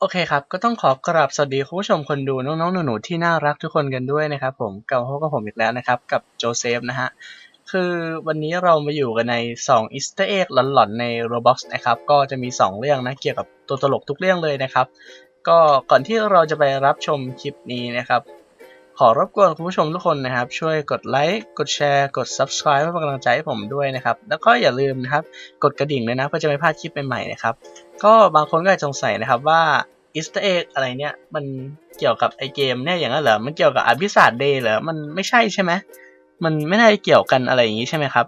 โอเคครับ ก็ต้องขอกราบสวัสดีคุณผู้ชมคนดูน้องๆ หนูๆ ที่น่ารักทุกคนกันด้วยนะครับผมกลับมาพบกับผมอีกแล้วนะครับ กับโจเซฟนะฮะ คือวันนี้เรามาอยู่กันใน2 Easter egg หลอนๆ ใน Roblox นะครับ ก็จะมี 2 เรื่องนะ เกี่ยวกับตัวตลกทุกเรื่องเลยนะครับ ก็ก่อนที่เราจะไปรับชมคลิปนี้นะครับ ขอรบกวนคุณผู้ชมทุกคนนะครับ ช่วยกดไลค์กดแชร์ กด Subscribe เพื่อเป็นกำลังใจให้ผมด้วยนะครับแล้วก็อย่าลืมนะครับกดกระดิ่งด้วยนะเพื่อจะไม่พลาดคลิปใหม่ๆนะครับ ก็บางคนก็อาจสงสัยนะครับว่าอิสต์เอ็กอะไรเนี่ย มันเกี่ยวกับไอเกมเนี่ยอย่างนั้นเหรอ มันเกี่ยวกับอภิศาสเดย์เหรอ มันไม่ใช่ใช่ไหมมันไม่ได้เกี่ยวกันอะไรอย่างนี้ใช่ไหมครับ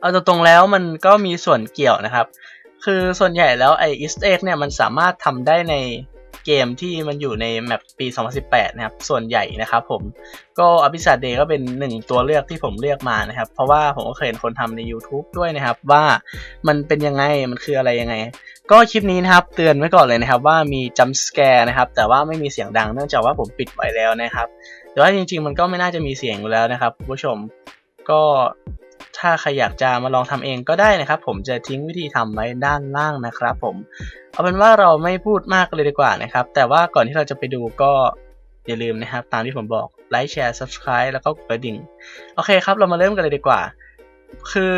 เอาตรงๆแล้วมันก็มีส่วนเกี่ยวนะครับ คือส่วนใหญ่แล้วไออิสต์เอ็กเนี่ยมันสามารถทำได้ใน เกมที่มันอยู่ในแมปปี 2018 นะครับ ส่วนใหญ่นะครับผมก็อภิศาเดย์ก็เป็นหนึ่งตัวเลือกที่ผมเลือกมานะครับ เพราะว่าผมก็เคยเห็นคนทำใน YouTube ด้วยนะครับ ว่ามันเป็นยังไงมันคืออะไรยังไง ก็คลิปนี้นะครับเตือนไว้ก่อนเลยนะครับ ว่ามีจัมส์แกร์นะครับ แต่ว่าไม่มีเสียงดังเนื่องจากว่าผมปิดไว้แล้วนะครับแต่ว่าจริง ๆ มันก็ไม่น่าจะมีเสียงอยู่แล้วนะครับคุณผู้ชมก็ ถ้าใครอยากจะมาลองทำเองก็ได้นะครับ ผมจะทิ้งวิธีทำไว้ด้านล่างนะครับ ผมเอาเป็นว่าเราไม่พูดมากเลยดีกว่านะครับ แต่ว่าก่อนที่เราจะไปดูก็อย่าลืมนะครับ ตามที่ผมบอกไลค์แชร์ subscribe แล้วก็กดกระดิ่ง โอเคครับ เรามาเริ่มกันเลยดีกว่า คือ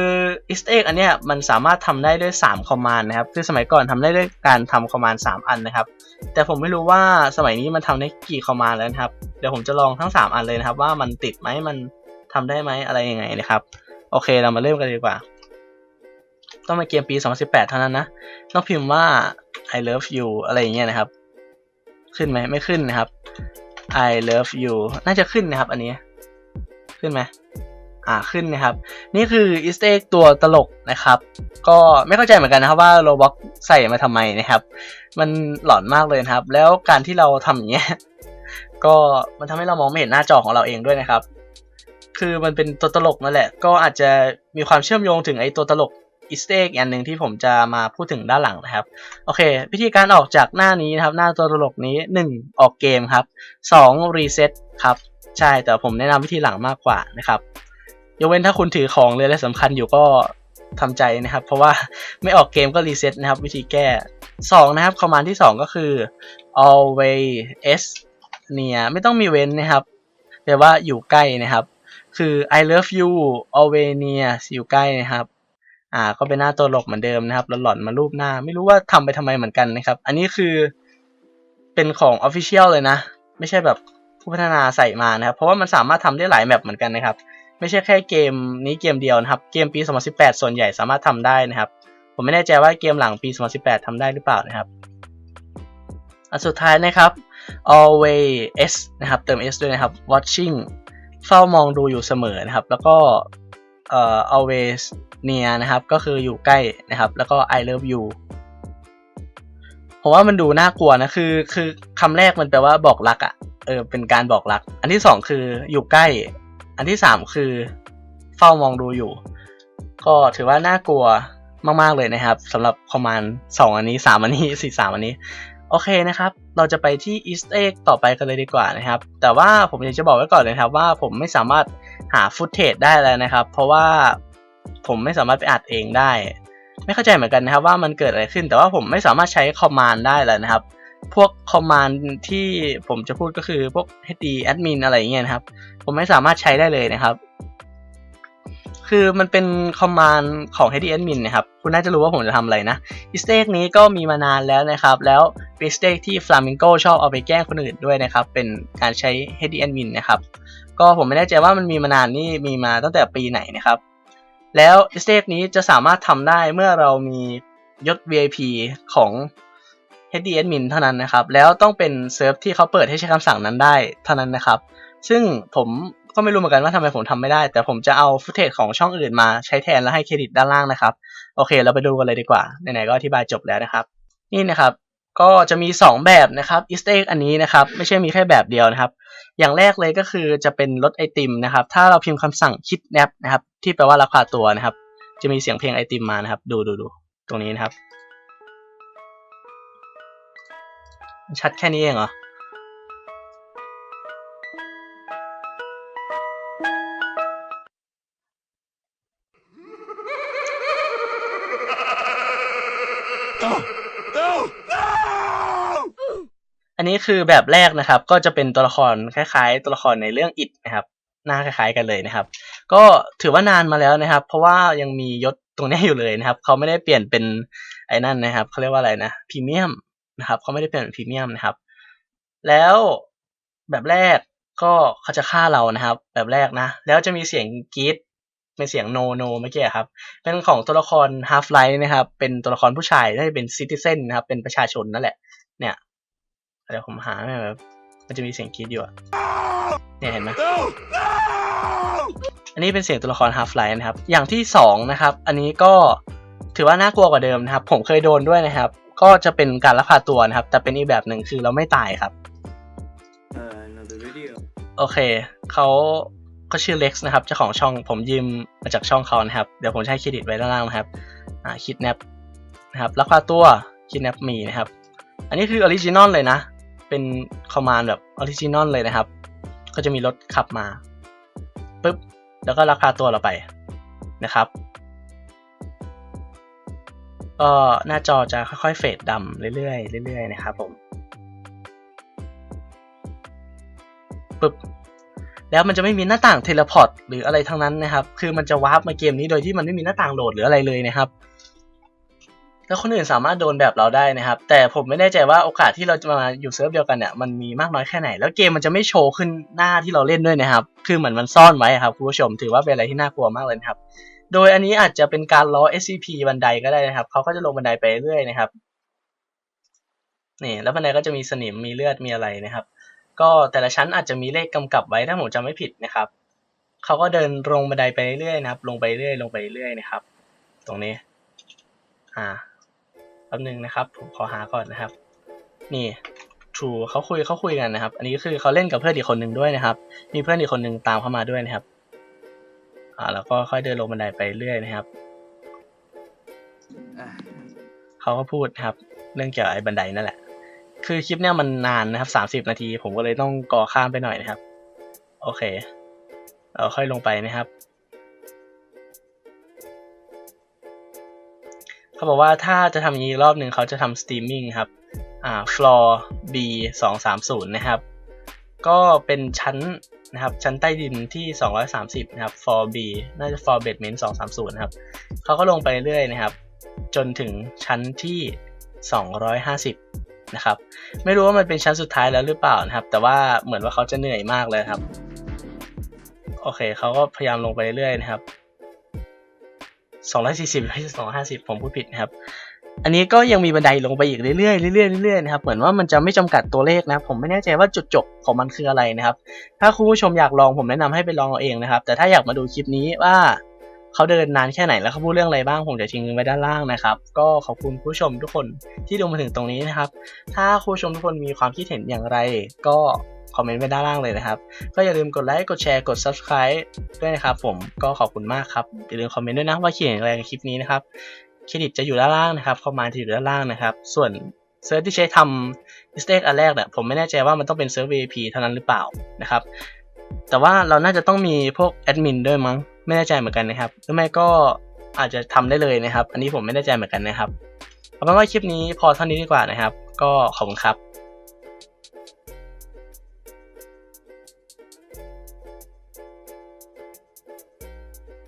east egg อันเนี้ยมันสามารถทำได้ด้วย3 command นะครับ คือสมัยก่อนทำได้ด้วยการทำ command 3อันนะครับ แต่ผมไม่รู้ว่าสมัยนี้มันทำได้กี่ command แล้วนะครับ เดี๋ยวผมจะลองทั้ง 3 อันเลยนะครับ ว่ามันติดไหมมันทำได้ไหมอะไรยังไงนะครับ โอเคเรามาเริ่มกันเลยดีกว่า ต้องมาเกมปี 2018 เท่านั้นนะ ต้องพิมพ์ว่า I love you อะไรอย่างเงี้ยนะครับ ขึ้นไหมไม่ขึ้นนะครับ I love you น่าจะขึ้นนะครับ อันนี้ ขึ้นไหมอ่าขึ้นนะครับ นี่คือ Easter egg ตัวตลกนะครับ ก็ไม่เข้าใจเหมือนกันนะครับว่า Roblox ใส่มาทำไมนะครับ มันหลอนมากเลยนะครับ แล้วการที่เราทำอย่างเงี้ยก็มันทำให้เรามองไม่เห็นหน้าจอของเราเองด้วยนะครับ คือมันเป็นตัวตลกนั่นแหละ ก็อาจจะมีความเชื่อมโยงถึงไอ้ตัวตลก Easter egg อันหนึ่งที่ผมจะมาพูดถึงด้านหลังนะครับ โอเค วิธีการออกจากหน้านี้นะครับ หน้าตัวตลกนี้ 1. ออกเกมครับ 2. reset ครับ ใช่แต่ผมแนะนำวิธีหลังมากกว่านะครับยกเว้นถ้าคุณถือของเลยและสำคัญอยู่ก็ทำใจนะครับ เพราะว่าไม่ออกเกมก็รีเซ็ตนะครับ วิธีแก้ 2 นะครับคอมมานด์ที่ 2 ก็คือ always near ไม่ต้องมีเว้นนะครับแปลว่าอยู่ใกล้นะครับ คือ I love you always near อยู่ใกล้นะครับ อ่า ก็เป็นหน้าตัวหลกเหมือนเดิมนะครับแล้วหลอนมารูปหน้า ไม่รู้ว่าทำไปทำไมเหมือนกันนะครับ อันนี้คือเป็นของ Official เลยนะ ไม่ใช่แบบผู้พัฒนาใส่มานะครับ เพราะว่ามันสามารถทำได้หลายแมปเหมือนกันนะครับ ไม่ใช่แค่เกมนี้เกมเดียวนะครับ เกมปี 2018 ส่วนใหญ่สามารถทำได้นะครับ ผมไม่แน่ใจว่าเกมหลังปี 2018ทำได้หรือเปล่านะครับ อันสุดท้ายนะครับ always นะครับ เติม s ด้วยนะครับ watching เฝ้ามองดูอยู่เสมอนะครับ แล้วก็เอ่อ always near นะครับ ก็คืออยู่ใกล้นะครับ แล้วก็ I love you ผมว่ามันดูน่ากลัวนะคือคือคำแรกมันแปลว่าบอกรักอะ่ะเออเป็นการบอกรัก อันที่สองคืออยู่ใกล้ อันที่สามคือเฝ้ามองดูอยู่ ก็ถือว่าน่ากลัวมาก ๆ เลยนะครับสำหรับคอมมานสองอันนี้สามอันนี้สี่สามอันนี้ โอเคนะครับ เราจะไปที่ Easter egg ต่อไปกันเลยดีกว่านะครับ แต่ว่าผมอยากจะบอกไว้ก่อนเลยนะครับว่าผมไม่สามารถหาฟุตเทจได้แล้วนะครับ เพราะว่าผมไม่สามารถไปอัดเองได้ ไม่เข้าใจเหมือนกันนะครับว่ามันเกิดอะไรขึ้น แต่ว่าผมไม่สามารถใช้คอมมานด์ได้แล้วนะครับ พวกคอมมานด์ที่ผมจะพูดก็คือพวก hd admin อะไรอย่างเงี้ยนะครับ ผมไม่สามารถใช้ได้เลยนะครับ คือมันเป็นคอมมานด์ของ hd admin นะครับ คุณน่าจะรู้ว่าผมจะทำอะไรนะ Easter egg นี้ก็มีมานานแล้วนะครับ แล้วเป็น Easter egg ที่ Flamingo ชอบเอาไปแกล้งคนอื่นด้วยนะครับ เป็นการใช้ hd admin นะครับ ก็ผมไม่แน่ใจว่ามันมีมานานนี่มีมาตั้งแต่ปีไหนนะครับ แล้ว Easter egg นี้จะสามารถทำได้เมื่อเรามียศ VIP ของ HD admin เท่านั้นนะครับ แล้วต้องเป็นเซิร์ฟที่เขาเปิดให้ใช้คำสั่งนั้นได้เท่านั้นนะครับ ซึ่งผม ก็ไม่รู้เหมือนกันว่าทำไมผมทำไม่ได้ แต่ผมจะเอาฟุตเทจของช่องอื่นมาใช้แทนแล้วให้เครดิตด้านล่างนะครับ โอเค เราไปดูกันเลยดีกว่า ไหนๆก็อธิบายจบแล้วนะครับ นี่นะครับก็จะมี 2 แบบนะครับ Easter egg อันนี้นะครับ ไม่ใช่มีแค่แบบเดียวนะครับ อย่างแรกเลยก็คือจะเป็นรถไอติมนะครับ ถ้าเราพิมพ์คำสั่งคิดแนบนะครับ ที่แปลว่าลักพาตัวนะครับ จะมีเสียงเพลงไอติมมานะครับ ดูดูดูตรงนี้นะครับ ชัดแค่นี้เองเหรอ อันนี้คือแบบแรกนะครับ ก็จะเป็นตัวละครคล้ายๆ ตัวละครในเรื่องอิดนะครับ หน้าคล้ายๆกันเลยนะครับ ก็ถือว่านานมาแล้วนะครับ เพราะว่ายังมียศตรงนี้อยู่เลยนะครับ เขาไม่ได้เปลี่ยนเป็นไอ้นั่นนะครับเขาเรียกว่าอะไรนะพรีเมียมนะครับเขาไม่ได้เปลี่ยนเป็นพรีเมียมนะครับ แล้วแบบแรกก็เขาจะฆ่าเรานะครับ แบบแรกนะ แล้วจะมีเสียงกรีดเป็นเสียงโนโนเมื่อกี้ครับ เป็นของตัวละคร Half Life นะครับ เป็นตัวละครผู้ชายน่าจะเป็นซิติเซนนะครับ เป็นประชาชนนั่นแหละ เนี่ย เดี๋ยวผมหาให้แบบ มันจะมีเสียงกรีดอยู่อะเนี่ยเห็นไหมอันนี้เป็นเสียงตัวละคร Half Life นะครับ อย่างที่สองนะครับ อันนี้ก็ถือว่าน่ากลัวกว่าเดิมนะครับ ผมเคยโดนด้วยนะครับ ก็จะเป็นการลักพาตัวนะครับ แต่เป็นอีกแบบหนึ่งคือเราไม่ตายครับ Uh, another video. โอเคเขาเขาชื่อเล็กซ์นะครับเจ้าของช่องผมยืมมาจากช่องเขานะครับ เดี๋ยวผมจะให้เครดิตไว้ด้านล่างนะครับอ่าคิดแนปนะครับลักพาตัวคิดแนปมีนะครับ อันนี้คือออริจินอลเลยนะ เป็นคอมมานด์แบบออริจินอลเลยนะครับ ก็จะมีรถขับมาปุ๊บแล้วก็ลักพาตัวเราไปนะครับ ก็หน้าจอจะค่อยๆเฟดดำเรื่อยๆเรื่อยๆนะครับผมปึ๊บแล้วมันจะไม่มีหน้าต่างเทเลพอร์ตหรืออะไรทั้งนั้นนะครับ คือมันจะวาร์ปมาเกมนี้โดยที่มันไม่มีหน้าต่างโหลดหรืออะไรเลยนะครับ แล้วคนอื่นสามารถโดนแบบเราได้นะครับ แต่ผมไม่แน่ใจว่าโอกาสที่เราจะมาอยู่เซิร์ฟเดียวกันเนี่ยมันมีมากน้อยแค่ไหน แล้วเกมมันจะไม่โชว์ขึ้นหน้าที่เราเล่นด้วยนะครับ คือเหมือนมันซ่อนไว้อะครับคุณผู้ชมถือว่าเป็นอะไรที่น่ากลัวมากเลยนะครับ โดยอันนี้อาจจะเป็นการล้อ SCP บันไดก็ได้นะครับเขาก็จะลงบันไดไปเรื่อยนะครับนี่แล้วบันไดก็จะมีสนิมมีเลือดมีอะไรนะครับ ก็แต่ละชั้นอาจจะมีเลขกำกับไว้ถ้าผมจำไม่ผิดนะครับเขาก็เดินลงบันไดไปเรื่อยนะครับ ลงไปเรื่อยลงไปเรื่อยนะครับ ตรงนี้ อ่า แป๊บนึงนะครับผมขอหาก่อนนะครับ นี่ True เขาคุยเขาคุยกันนะครับ อันนี้คือเขาเล่นกับเพื่อนอีกคนหนึ่งด้วยนะครับ มีเพื่อนอีกคนหนึ่งตามเข้ามาด้วยนะครับ อ่าแล้วก็ค่อยเดินลงบันไดไปเรื่อยนะครับ Ah, เขาก็พูดนะครับ เรื่องเกี่ยวกับไอ้บันไดนั่นแหละ คือคลิปเนี้ยมันนานนะครับสามสิบนาที ผมก็เลยต้องกอข้ามไปหน่อยนะครับ โอเค เราค่อยลงไปนะครับ เขาบอกว่าถ้าจะทำอย่างนี้อีกรอบหนึ่งเขาจะทำสตรีมมิ่งครับอ่า floor B สองสามศูนย์นะครับก็เป็นชั้นนะครับชั้นใต้ดินที่ 230 นะครับ floor B น่าจะ floor basement 230 นะครับเขาก็ลงไปเรื่อยนะครับ จนถึงชั้นที่ 250 นะครับ ไม่รู้ว่ามันเป็นชั้นสุดท้ายแล้วหรือเปล่านะครับ แต่ว่าเหมือนว่าเขาจะเหนื่อยมากเลยครับ โอเคเขาก็พยายามลงไปเรื่อยๆนะครับ 240ไม่ใช่250 ผมพูดผิดนะครับ อันนี้ก็ยังมีบันไดลงไปอีกเรื่อยๆเรื่อยๆเรื่อยๆนะครับ เหมือนว่ามันจะไม่จำกัดตัวเลขนะครับ ผมไม่แน่ใจว่าจุดจบของมันคืออะไรนะครับ ถ้าคุณผู้ชมอยากลองผมแนะนำให้ไปลองเอาเองนะครับ แต่ถ้าอยากมาดูคลิปนี้ว่าเขาเดินนานแค่ไหนแล้วเขาพูดเรื่องอะไรบ้าง ผมจะทิ้งไว้ด้านล่างนะครับ ก็ขอบคุณผู้ชมทุกคนที่ดูมาถึงตรงนี้นะครับ ถ้าคุณผู้ชมทุกคนมีความคิดเห็นอย่างไร ก็ อมเมนต์ไว้ด้านล่างเลยนะครับ ก็อย่าลืมกดไลค์ กดแชร์ กด subscribe ด้วยนะครับผม ก็ขอบคุณมากครับ อย่าลืมคอมเมนต์ด้วยนะว่าคิดเห็นอะไรกับคลิปนี้นะครับ เครดิตจะอยู่ด้านล่างนะครับคอมมาจะอยู่ด้านล่างนะครับ ส่วนเซิร์ฟที่ใช้ทำมิสเต e อันแรกเนี่ยผมไม่แน่ใจว่ามันต้องเป็นเซิร์ฟ VIP เท่านั้นหรือเปล่านะครับ แต่ว่าเราน่าจะต้องมีพวกแอดมินด้วยมั้ง ไม่แน่ใจเหมือนกันนะครับ หรือไม่ก็อาจจะทำได้เลยนะครับ อันนี้ผมไม่แน่ใจเหมือนกันนะครับ เอาเป็นว่าคลิปนี้พอเท่านี้ดีกว่านะครับ ก็ขอบคุณครับ